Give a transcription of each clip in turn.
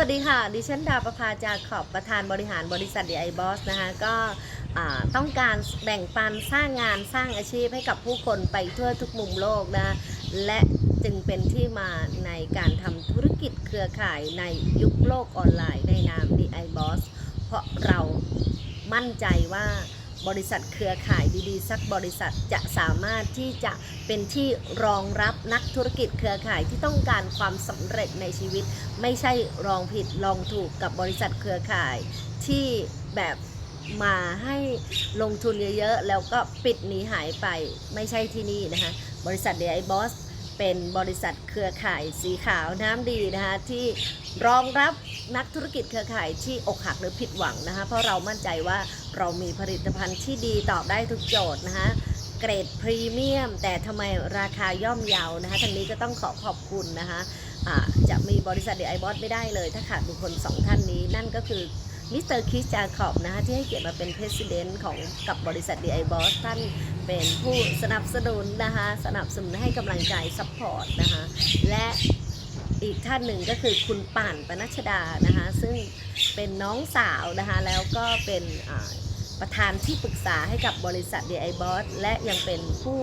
วัสดีค่ะ ดิฉันดาประภาจาขอบประธานบริหารบริษัทดีไอบอสนะคะก็ต้องการแบ่งปันสร้างงานสร้างอาชีพให้กับผู้คนไปทั่วทุกมุมโลกนะและจึงเป็นที่มาในการทำธุรกิจเครือข่ายในยุคโลกออนไลน์ในนาม DI Boss เพราะเรามั่นใจว่า บริษัทเครือข่ายดีๆ สักบริษัทจะสามารถที่จะเป็นที่รองรับนักธุรกิจเครือข่ายที่ต้องการความสำเร็จในชีวิต ไม่ใช่ลองผิดลองถูกกับบริษัทเครือข่ายที่แบบมาให้ลงทุนเยอะๆ แล้วก็ปิดหนีหายไปไม่ใช่ที่นี่นะคะบริษัทเด i บอสเป็นบริษัทเครือข่ายสีขาวน้ำดีนะคะที่รองรับนักธุรกิจเครือข่ายที่อกหักหรือผิดหวังนะคะเพราะเรามั่นใจว่า เรามีผลิตภัณฑ์ที่ดีตอบได้ทุกโจทย์นะคะเกรดพรีเมียม แต่ทำไมราคาย่อมเยาวนะคะทางนี้ก็ต้องขอขอบคุณนะคะอ่าจะมีบริษัทเด i บอสไม่ได้เลย ถ้าขาดบุคคลสองท่านนี้นั่นก็คือมิสเตอร์คิสจาคอบนะคะที่ให้เกียรติมาเป็น President ของกับบริษัท DI Boss ท่านเป็นผู้สนับสนุนนะคะสนับสนุนให้กำลังใจซัพพอร์ตนะคะและ อีกท่านหนึ่งก็คือคุณป่านปนัชดานะคะ ซึ่งเป็นน้องสาวนะคะ แล้วก็เป็น ประธานที่ปรึกษาให้กับบริษัท DI Boss และยังเป็นผู้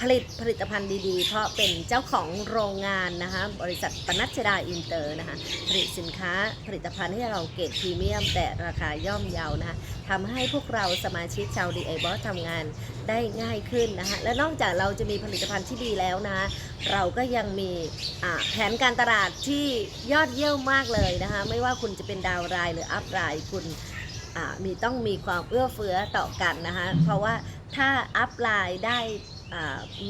ผลิตผลิตภัณฑ์ดีๆ เพราะเป็นเจ้าของโรงงานนะคะบริษัทปนัชดาอินเตอร์นะคะผลิตสินค้าผลิตภัณฑ์ให้เราเกรดพรีเมียม แต่ราคาย่อมเยาวนะคะทำให้พวกเราสมาชิกชาว DI Boss ทำงานได้ง่ายขึ้นนะคะและนอกจากเราจะมีผลิตภัณฑ์ที่ดีแล้วนะคะเราก็ยังมีแผนการตลาดที่ยอดเยี่ยมมากเลยนะคะไม่ว่าคุณจะเป็นดาวน์ไลน์หรืออัพไลน์คุณ มีต้องมีความเอื้อเฟื้อต่อกันนะคะเพราะว่าถ้าอัพไลน์ได้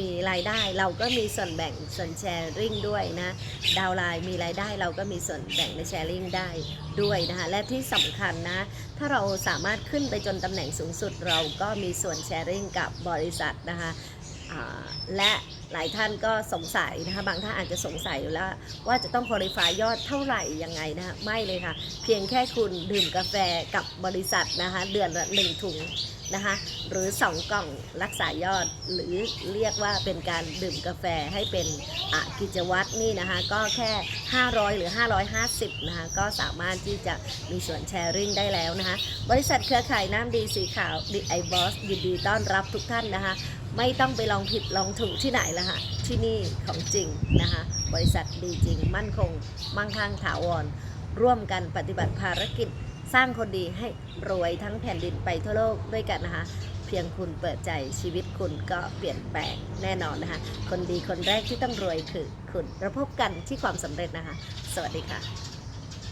มีรายได้เราก็มีส่วนแบ่งส่วนแชร์ริ่งด้วยนะดาวไลน์มีรายได้เราก็มีส่วนแบ่งในแชร์ริ่งได้ด้วยนะคะและที่สำคัญนะถ้าเราสามารถขึ้นไปจนตำแหน่งสูงสุดเราก็มีส่วนแชร์ริ่งกับบริษัทนะคะและ หลายท่านก็สงสัยนะคะบางท่านอาจจะสงสัยอยู่แล้ว ว่าจะต้อง qualify ยอดเท่าไหร่ยังไงนะคะไม่เลยค่ะ เพียงแค่คุณดื่มกาแฟกับบริษัทนะคะเดือนละหนึ่งถุงนะคะหรือ 2 กล่องรักษายอดหรือเรียกว่าเป็นการดื่มกาแฟให้เป็นกิจวัตรนี่นะคะก็แค่ 500 หรือ 550นะคะก็สามารถที่จะมีส่วนแชร์ริ่งได้แล้วนะคะบริษัทเครือข่ายน้ำดีสีขาวดีไอบอสยินดีต้อนรับทุกท่านนะคะ ไม่ต้องไปลองผิดลองถูกที่ไหนละค่ะ ที่นี่ของจริงนะคะ บริษัทดีจริง มั่นคง มั่งคั่งถาวร ร่วมกันปฏิบัติภารกิจ สร้างคนดีให้รวยทั้งแผ่นดินไปทั่วโลกด้วยกันนะคะ เพียงคุณเปิดใจชีวิตคุณก็เปลี่ยนแปลงแน่นอนนะคะ คนดีคนแรกที่ต้องรวยคือคุณเราพบกันที่ความสำเร็จนะคะ สวัสดีค่ะ